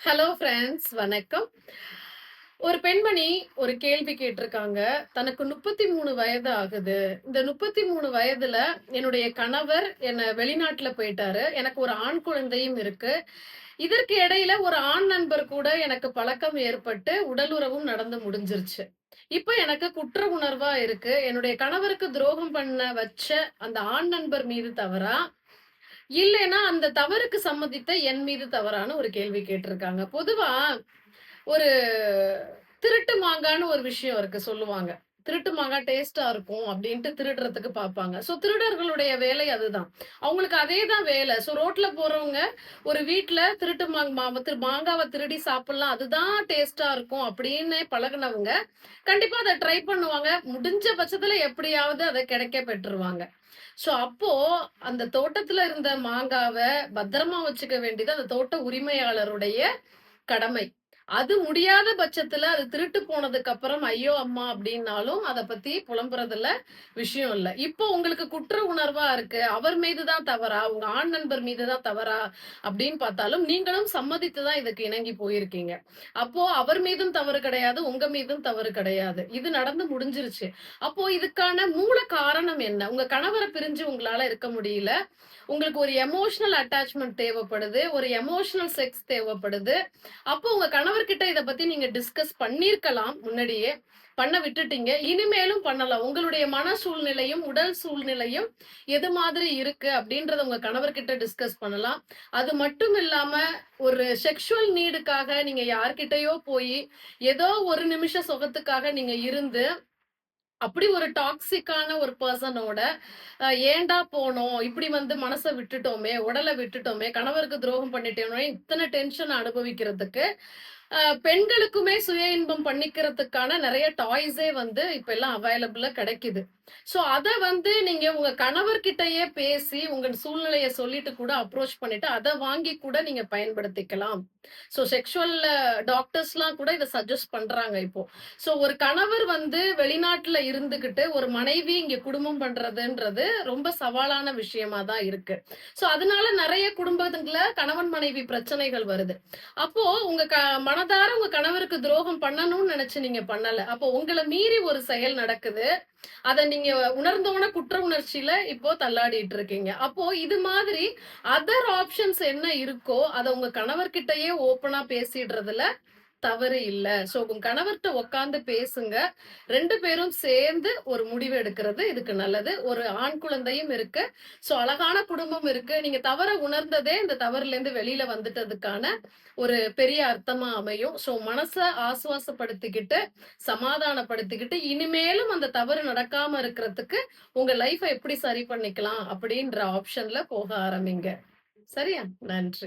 Hello friends வணக்கம். ஒரு பெண்மணி ஒரு கேள்வி கேட்டிருக்காங்க. தனக்கு 33 வயது ஆகுது. இந்த 33 வயதுல என்னுடைய கணவர் என்னை வெளிநாட்டுல போயிட்டாரு. எனக்கு ஒரு ஆண் குழந்தையும் இருக்கு. இதற்கு இடையில ஒரு ஆண் நண்பர் கூட எனக்கு பழக்கம் ஏற்பட்டு உடல் உறவும் நடந்து முடிஞ்சிருச்சு. இப்ப எனக்கு குற்ற உணர்வா இருக்கு. என்னுடைய கணவருக்கு துரோகம் பண்ண வச்ச அந்த ஆண் நண்பர் மீது தவறா? இல்லைன்னா அந்த தவறுக்கு சம்மதித்த என் மீது தவறான ஒரு கேள்வி கேட்டிருக்காங்க. பொதுவா ஒரு திருட்டு மாங்கான்னு ஒரு விஷயம் இருக்கு சொல்லுவாங்க. திருட்டு மாங்காய் டேஸ்ட்டா இருக்கும் அப்படின்ட்டு திருடுறதுக்கு பார்ப்பாங்க ஸோ திருடர்களுடைய வேலை அதுதான். அவங்களுக்கு அதே தான் வேலை ஸோ ரோட்ல போறவங்க ஒரு வீட்டில் திருட்டு மாங் மா திரு திருடி சாப்பிடலாம். அதுதான் டேஸ்டா இருக்கும் அப்படின்னு பழகுனவங்க, கண்டிப்பா அதை ட்ரை பண்ணுவாங்க. முடிஞ்ச பட்சத்துல எப்படியாவது அதை கிடைக்க பெற்றுருவாங்க. ஸோ அப்போ அந்த தோட்டத்துல இருந்த மாங்காவை பத்திரமா வச்சுக்க வேண்டியது அந்த தோட்ட உரிமையாளருடைய கடமை. அது முடியாத பட்சத்துல அது திருட்டு போனதுக்கு அப்புறம் ஐயோ! அம்மா அப்படின்னாலும் அதை பத்தி புலம்புறதுல விஷயம் இல்லை இப்போ உங்களுக்கு குற்ற உணர்வா இருக்கு. அவர் மீதுதான் தவறா? உங்க ஆண் நண்பர் மீதுதான் தவறா? அப்படின்னு பார்த்தாலும் நீங்களும் சம்மதித்து தான் இதுக்கு இணங்கி போயிருக்கீங்க. அப்போ அவர் மீதும் தவறு கிடையாது. உங்க மீதும் தவறு கிடையாது. இது நடந்து முடிஞ்சிருச்சு. அப்போ இதுக்கான மூல காரணம் என்ன? உங்க கணவரை பிரிஞ்சு உங்களால இருக்க முடியல. உங்களுக்கு ஒரு எமோஷனல் அட்டாச்மெண்ட் தேவைப்படுது. ஒரு எமோஷனல் செக்ஸ் தேவைப்படுது. அப்போ உங்க அவர்கிட்ட இதை பத்தி நீங்க டிஸ்கஸ் பண்ணியிருக்கலாம் முன்னாடியே. பண்ண விட்டுட்டீங்க. இனிமேலும் பண்ணலாம். உங்களுடைய மன சூழ்நிலையும், உடல் சூழ்நிலையும் எது மாதிரி இருக்கு அப்படின்றத உங்க கணவர்கிட்ட டிஸ்கஸ் பண்ணலாம். அது மட்டும் இல்லாம ஒரு செக்ஷுவல் நீடுக்காக நீங்க யார்கிட்டயோ போய் ஏதோ ஒரு நிமிஷ சுகத்துக்காக நீங்க இருந்து, அப்படி ஒரு டாக்ஸிக்கான ஒரு பர்சனோட ஏண்டா போனோம்? இப்படி வந்து மனசை விட்டுட்டோமே, உடலை விட்டுட்டோமே, கணவருக்கு துரோகம் பண்ணிட்டோமே, இத்தனை டென்ஷன் அனுபவிக்கிறதுக்கு, பெண்களுக்குமே சுய இன்பம் பண்ணிக்கிறதுக்கான நிறைய டாய்ஸே வந்து இப்ப எல்லாம் அவைலபிளா கிடைக்குது. ஸோ அதை வந்து நீங்க உங்க கணவர்கிட்டயே பேசி, உங்க சூழ்நிலைய சொல்லிட்டு கூட அப்ரோச் பண்ணிட்டு, அதை வாங்கி கூட நீங்க பயன்படுத்திக்கலாம். ஸோ செக்ஷுவல் டாக்டர்ஸ்லாம் கூட இதை சஜஸ்ட் பண்றாங்க இப்போ. ஸோ ஒரு கணவர் வந்து வெளிநாட்டுல இருந்துகிட்டு, ஒரு மனைவி இங்க குடும்பம் பண்றதுன்றது ரொம்ப சவாலான விஷயமா தான் இருக்கு. ஸோ அதனால நிறைய குடும்பத்துல கணவன் மனைவி பிரச்சனைகள் வருது. அப்போ உங்க க மனதார உங்க கணவருக்கு துரோகம் பண்ணணும்னு நினைச்சு நீங்க பண்ணல. அப்போ உங்களை மீறி ஒரு செயல் நடக்குது. அத நீங்க உணர்ந்தோன குற்ற உணர்ச்சியில இப்போ தள்ளாடிட்டு இருக்கீங்க. அப்போ இது மாதிரி அதர் ஆப்ஷன்ஸ் என்ன இருக்கோ, அத உங்க கணவர்கிட்டயே ஓப்பனா பேசிடுறதுல தவறு இல்ல. ஸோ உங்க கணவர்கிட்ட உட்காந்து பேசுங்க. ரெண்டு பேரும் சேர்ந்து ஒரு முடிவு எடுக்கிறது இதுக்கு நல்லது. ஒரு ஆண் குழந்தையும் இருக்கு. ஸோ அழகான குடும்பம் இருக்கு. நீங்க தவற உணர்ந்ததே இந்த தவறுலேருந்து வெளியில வந்துட்டதுக்கான ஒரு பெரிய அர்த்தமா அமையும். ஸோ மனச ஆசுவாசப்படுத்திக்கிட்டு, சமாதானப்படுத்திக்கிட்டு, இனிமேலும் அந்த தவறு நடக்காம இருக்கிறதுக்கு உங்க லைஃபை எப்படி சரி பண்ணிக்கலாம்? அப்படின்ற ஆப்ஷன்ல போக ஆரம்பிங்க. சரியா? நன்றி.